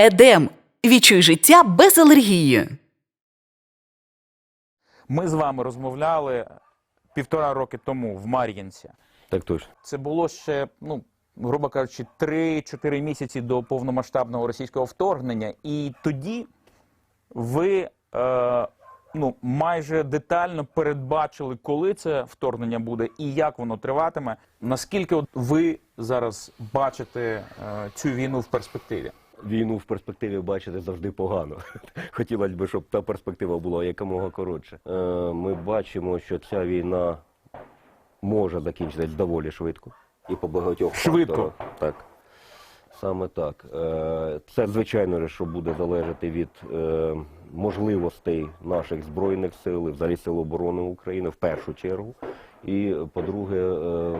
Едем. Відчуй життя без алергії. Ми з вами розмовляли півтора роки тому в Мар'їнці. Так точно. Це було ще, ну, грубо кажучи, 3-4 місяці до повномасштабного російського вторгнення. І тоді ви е, ну, майже детально передбачили, коли це вторгнення буде і як воно триватиме. Наскільки от ви зараз бачите е, цю війну в перспективі? Війну в перспективі бачити завжди погано. Хотілося б, щоб та перспектива була якомога коротше. Ми бачимо, що ця війна може закінчитись доволі швидко і по багатьох Швидко? факторах. Так. Саме так. Е, Це, звичайно, що буде залежати від е, можливостей наших збройних сил, взагалі сил оборони України в першу чергу. І, по-друге, е,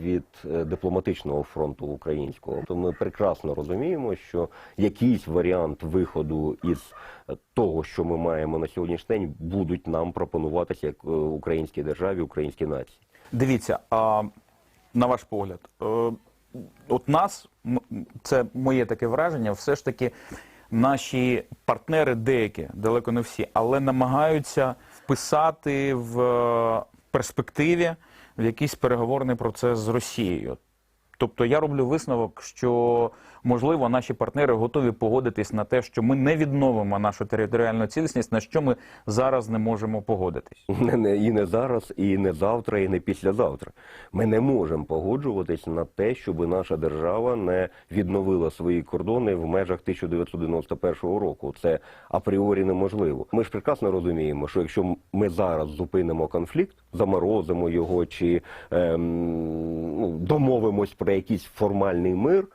від е, дипломатичного фронту українського. То ми прекрасно розуміємо, що якийсь варіант виходу із е, того, що ми маємо на сьогоднішній день, будуть нам пропонуватися як українській державі, українській нації. Дивіться, а на ваш погляд, от нас, це моє таке враження, все ж таки наші партнери деякі, далеко не всі, але намагаються вписати в перспективі в якийсь переговорний процес з Росією. Тобто я роблю висновок, що можливо наші партнери готові погодитись на те, що ми не відновимо нашу територіальну цілісність, на що ми зараз не можемо погодитись. Не, не, і не зараз, і не завтра, і не післязавтра. Ми не можемо погоджуватись на те, щоб наша держава не відновила свої кордони в межах 1991 року. Це апріорі неможливо. Ми ж прекрасно розуміємо, що якщо ми зараз зупинимо конфлікт, заморозимо його чи ем, домовимось про якийсь формальний мир.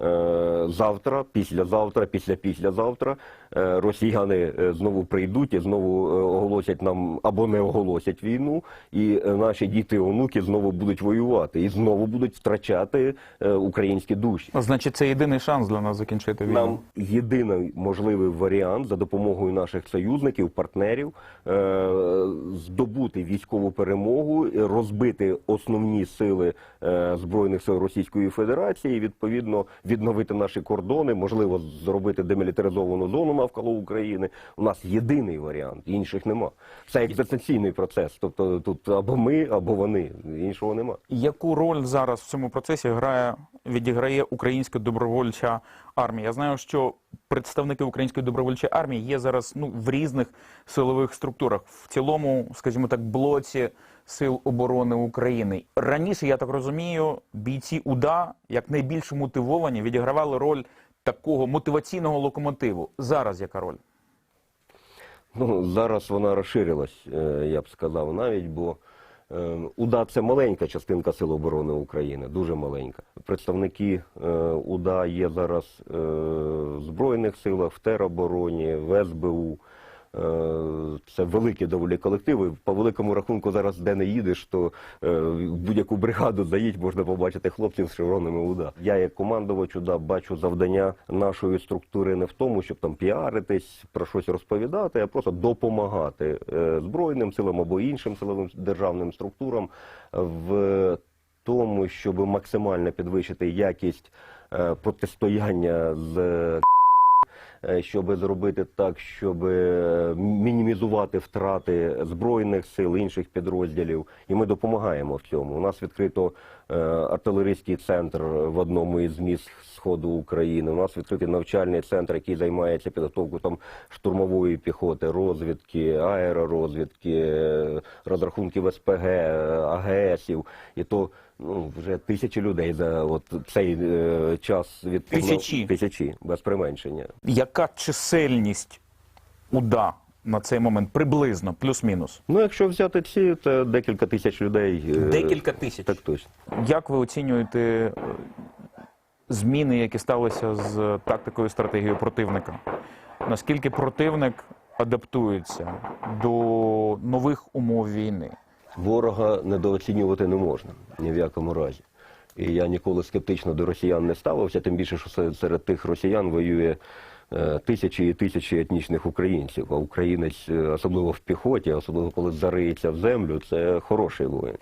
Е, Завтра, післязавтра, після післязавтра е, росіяни е, знову прийдуть і знову оголосять нам або не оголосять війну, і наші діти і онуки знову будуть воювати і знову будуть втрачати українські душі. Значить, це єдиний шанс для нас закінчити війну. Нам єдиний можливий варіант за допомогою наших союзників, партнерів здобути військову перемогу, розбити основні сили збройних сил Російської Федерації, і, відповідно відновити наші кордони, можливо, зробити демілітаризовану зону навколо України. У нас єдиний варіант, інших нема. Це екзистенційний процес. Тобто тут або ми, або вони. Іншого нема. Яку роль зараз в цьому процесі грає відіграє українська добровольча армія? Я знаю, що представники української добровольчої армії є зараз ну в різних силових структурах, в цілому, скажімо так, блоці сил оборони України. Раніше я так розумію, бійці УДА як найбільш мотивовані відігравали роль такого мотиваційного локомотиву. Зараз яка роль? Ну, зараз вона розширилась, е, я б сказав навіть, бо УДА це маленька частинка Сил оборони України, дуже маленька. Представники е, УДА є зараз е, в Збройних силах, в теробороні, в СБУ. Е, Це великі доволі колективи. По великому рахунку зараз де не їдеш, то е, будь-яку бригаду заїдь, можна побачити хлопців з шевронами УДА. Я як командувач УДА бачу завдання нашої структури не в тому, щоб там піаритись, про щось розповідати, а просто допомагати е, збройним силам або іншим силовим державним структурам в тому, щоб максимально підвищити якість протистояння з щоб зробити так, щоб е, мінімізувати втрати збройних сил інших підрозділів, і ми допомагаємо в цьому. У нас відкрито е, артилерійський центр в одному із міст сходу України. У нас відкритий навчальний центр, який займається підготовкою там штурмової піхоти, розвідки, аеророзвідки, е, розрахунків СПГ, е, АГСів. І то ну вже тисячі людей за от цей е, час від Тисячі? тисячі без применшення. Яка чисельність УДА на цей момент приблизно, плюс-мінус? Ну, якщо взяти ці, це декілька тисяч людей. е, Декілька тисяч. Так точно. Як ви оцінюєте е, зміни, які сталися з тактикою стратегією противника? Наскільки противник адаптується до нових умов війни? Ворога недооцінювати не можна ні в якому разі. І я ніколи скептично до росіян не ставився, тим більше, що се- серед тих росіян воює е, тисячі і тисячі етнічних українців. А українець, е, особливо в піхоті, особливо коли зариється в землю, це хороший воїн.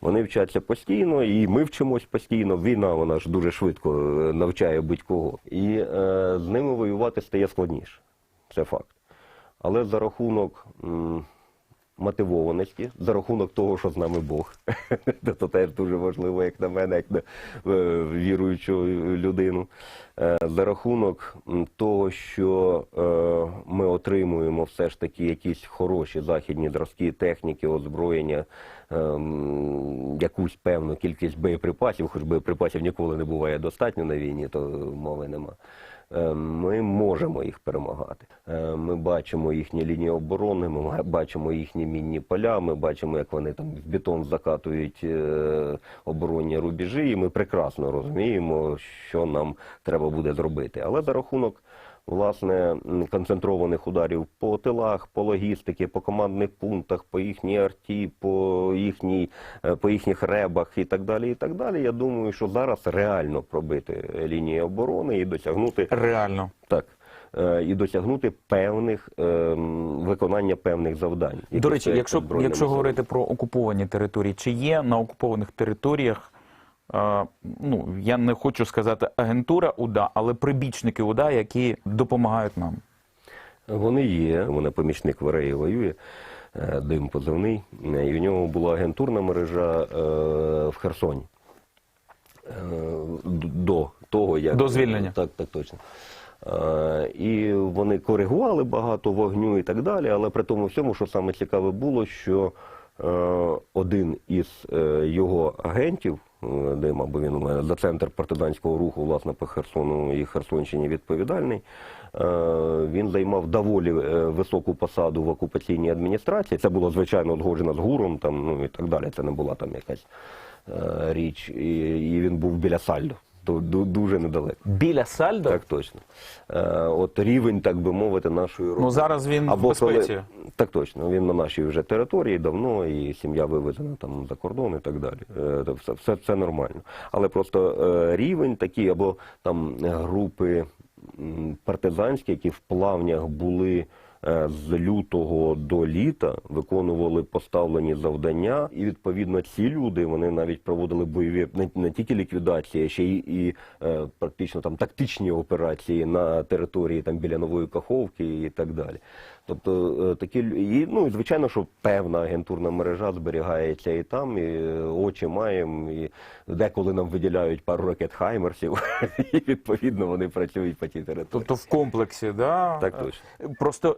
Вони вчаться постійно, і ми вчимось постійно. Війна вона ж дуже швидко е, навчає будь-кого. І е, з ними воювати стає складніше. Це факт. Але за рахунок м, мотивованості, за рахунок того, що з нами Бог, це теж дуже важливо, як на мене, як на е, віруючу людину. Е, За рахунок того, що е, ми отримуємо все ж таки якісь хороші західні зразки техніки, озброєння, ем, якусь певну кількість боєприпасів, хоч боєприпасів ніколи не буває достатньо на війні, то мови нема. Е, Ми можемо їх перемагати. Е, Ми бачимо їхні лінії оборони, ми бачимо їхні мінні поля, ми бачимо, як вони там в бетон закатують е, оборонні рубежі, і ми прекрасно розуміємо, що нам треба буде зробити. Але за рахунок власне концентрованих ударів по тилах, по логістики, по командних пунктах, по їхній арті, по їхній, е, по їхніх ребах і так далі. І так далі. Я думаю, що зараз реально пробити лінії оборони і досягнути Реально. так. е, І досягнути певних ем, виконання певних завдань. До речі, якщо, якщо говорити про окуповані території, чи є на окупованих територіях, е, ну я не хочу сказати агентура УДА, але прибічники УДА, які допомагають нам. Вони є. У мене помічник в АРЕї воює, е, дим позивний. Е, І в нього була агентурна мережа е, в Херсоні. До того, як До звільнення. Так, так точно. І вони коригували багато вогню і так далі, але при тому всьому, що саме цікаве було, що один із його агентів, Дима, бо він за центр партизанського руху, власне, по Херсону і Херсонщині відповідальний. е, Він займав доволі е, високу посаду в окупаційній адміністрації. Це було звичайно узгоджено з гуром, там ну і так далі. Це не була там якась е, річ. І, він був біля Сальдо, то дуже недалеко. Біля Сальдо? Так точно. Е, от рівень, так би мовити, нашої роботи. Ну зараз він в безпеці. коли- так точно, він на нашій вже території давно, і сім'я вивезена там за кордон і так далі. Е, все, все це нормально. Але просто е, рівень такий, або там групи партизанські, які в плавнях були. Е, З лютого до літа виконували поставлені завдання, і відповідно ці люди вони навіть проводили бойові не, не тільки ліквідації, а ще й і е, практично там тактичні операції на території там біля нової Каховки і так далі. Тобто е, такі і, ну і звичайно, що певна агентурна мережа зберігається і там, і очі маємо, і деколи нам виділяють пару ракет Хаймерсів, і відповідно вони працюють по тій території. Тобто в комплексі, да? Так точно. Просто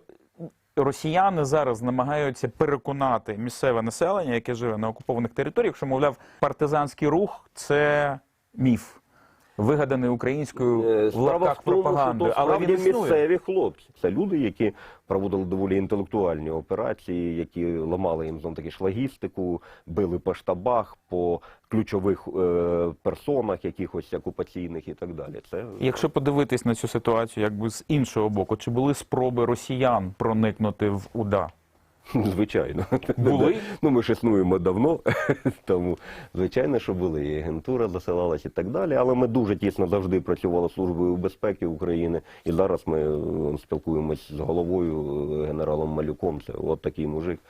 росіяни зараз намагаються переконати місцеве населення, яке живе на окупованих територіях, що, мовляв, партизанський рух це міф, вигаданий українською Е, в лапках пропагандою. Але він існує. місцеві хлопці. Це люди, які проводили доволі інтелектуальні операції, які ламали їм знову таки ж логістику, били по штабах, по ключових е, персонах, якихось окупаційних і так далі. Це Якщо подивитись на цю ситуацію, якби з іншого боку, чи були спроби росіян проникнути в УДА? Звичайно. Були? Ну, ми ж існуємо давно, тому звичайно, що були. І агентура засилалась і так далі. Але ми дуже тісно завжди працювали з службою безпеки України. І зараз ми е, спілкуємось з головою е, генералом Малюком. Це от такий мужик.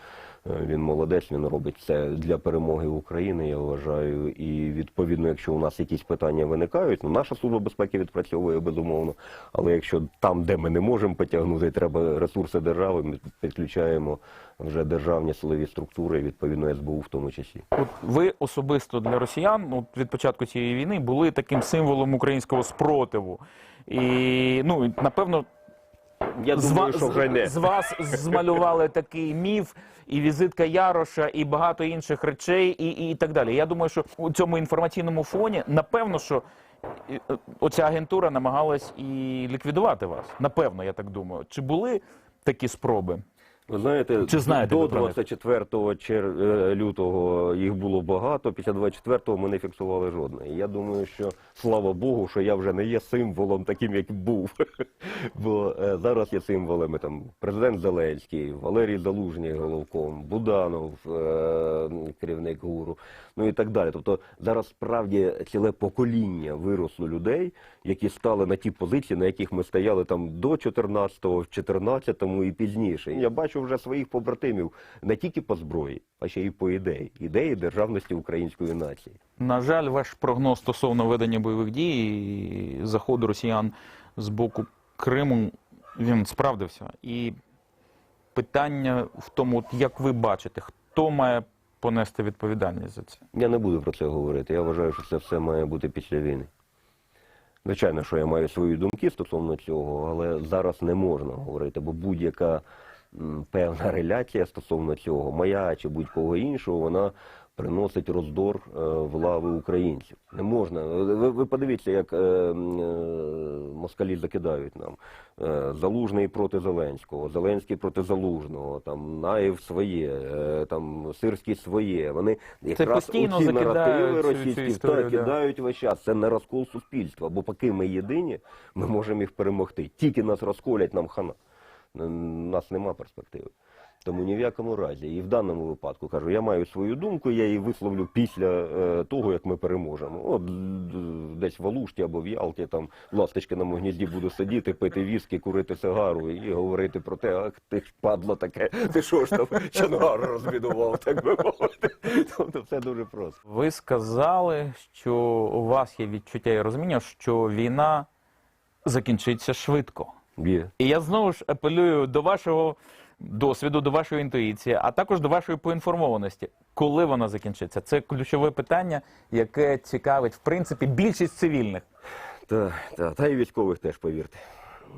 Е, Він молодець, він робить це для перемоги України, я вважаю. І відповідно, якщо у нас якісь питання виникають, ну наша служба безпеки відпрацьовує безумовно. Але якщо там, де ми не можемо потягнути, треба ресурси держави, ми підключаємо вже державні силові структури, відповідно СБУ в тому числі. От ви особисто для росіян ну, від початку цієї війни були таким символом українського спротиву. І ну напевно, Я з, думаю, що вже не. з вас змалювали такий міф, і візитка Яроша, і багато інших речей, і, і так далі. Я думаю, що у цьому інформаційному фоні, напевно, що і, е, оця агентура намагалась і ліквідувати вас. Напевно, я так думаю. Чи були такі спроби? Ви знаєте, Чи знаєте до ви про них? 24 чер- е, лютого їх було багато, після 24-го ми не фіксували жодної. Я думаю, що слава Богу, що я вже не є символом таким, як був. Бо е, зараз є символами там президент Зеленський, Валерій Залужній головком, Буданов, е, керівник ГУРу, ну і так далі. Тобто зараз справді ціле покоління виросло людей, які стали на ті позиції, на яких ми стояли там до 14-го, в 14-му і пізніше. Я бачу вже своїх побратимів не тільки по зброї, а ще й по ідеї, ідеї державності української нації. На жаль, ваш прогноз стосовно ведення бойових дій і заходу росіян з боку Криму він справдився. І питання в тому, от як ви бачите, хто має понести відповідальність за це? Я не буду про це говорити. Я вважаю, що це все має бути після війни. Звичайно, що я маю свої думки стосовно цього, але зараз не можна говорити, бо будь-яка певна реляція стосовно цього, моя чи будь-кого іншого, вона приносить роздор е, в лави українців. Не можна. Ви, ви подивіться, як е, е, москалі закидають нам. Залужний проти Зеленського, Зеленський проти Залужного, там Наєв своє, там Сирський своє. Вони якраз закидають наративи російські історію, да. кидають весь час. Це не розкол суспільства. Бо поки ми єдині, ми можемо їх перемогти. Тільки нас розколять, нам хана. У нас нема перспективи. Тому ні в якому разі. І в даному випадку кажу, я маю свою думку, я її висловлю після е, того, як ми переможемо. От десь в Алушті або в Ялті, там в Ласточкиному гнізді буду сидіти, пити віскі, курити сигару і говорити про те, ах ти ж падло таке, ти що ж там чангар розбідував, так би мовити. Тобто все дуже просто. Ви сказали, що у вас є відчуття і розуміння, що війна закінчиться швидко. Є. І я знову ж апелюю до вашого досвіду, до вашої інтуїції, а також до вашої поінформованості. Коли вона закінчиться? Це ключове питання, яке цікавить в принципі більшість цивільних. Та, та, та і військових теж, повірте.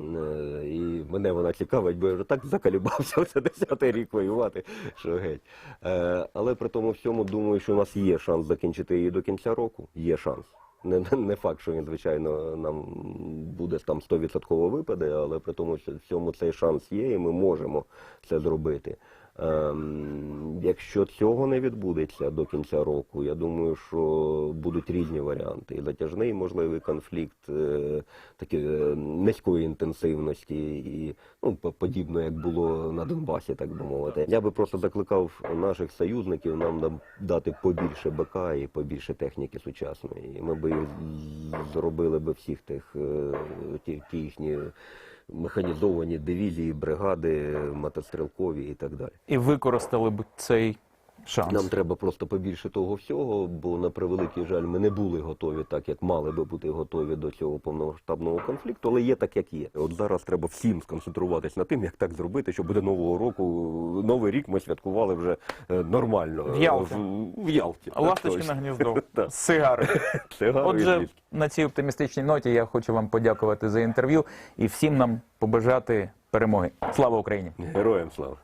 Е, І мене вона цікавить, бо я вже так закалібався вже 10-й рік воювати, що геть. Е, Але при тому всьому думаю, що у нас є шанс закінчити її до кінця року. Є шанс. Не, не, факт, що він, звичайно, нам буде там 100% випаде, але при тому що всьому цей шанс є, і ми можемо це зробити. Ем, якщо цього не відбудеться до кінця року, я думаю, що будуть різні варіанти. І затяжний можливий конфлікт е, такі, е, низької інтенсивності, і ну, по- подібно як було на Донбасі, так би мовити. Я би просто закликав наших союзників нам нам дати побільше БК і побільше техніки сучасної. І ми би зробили би всіх тих е, ті, ті їхні механізовані дивізії, бригади, мотострілкові і так далі. І використали б цей шанс. Нам треба просто побільше того всього, бо на превеликий жаль, ми не були готові так, як мали би бути готові до цього повномасштабного конфлікту, але є так, як є. От зараз треба всім сконцентруватись на тим, як так зробити, щоб до нового року, новий рік ми святкували вже е, нормально. В Ялті. В, в Ялті. Ласточки на гніздо. Сигари. Сигари Отже, на цій оптимістичній ноті я хочу вам подякувати за інтерв'ю і всім нам побажати перемоги. Слава Україні! Героям слава.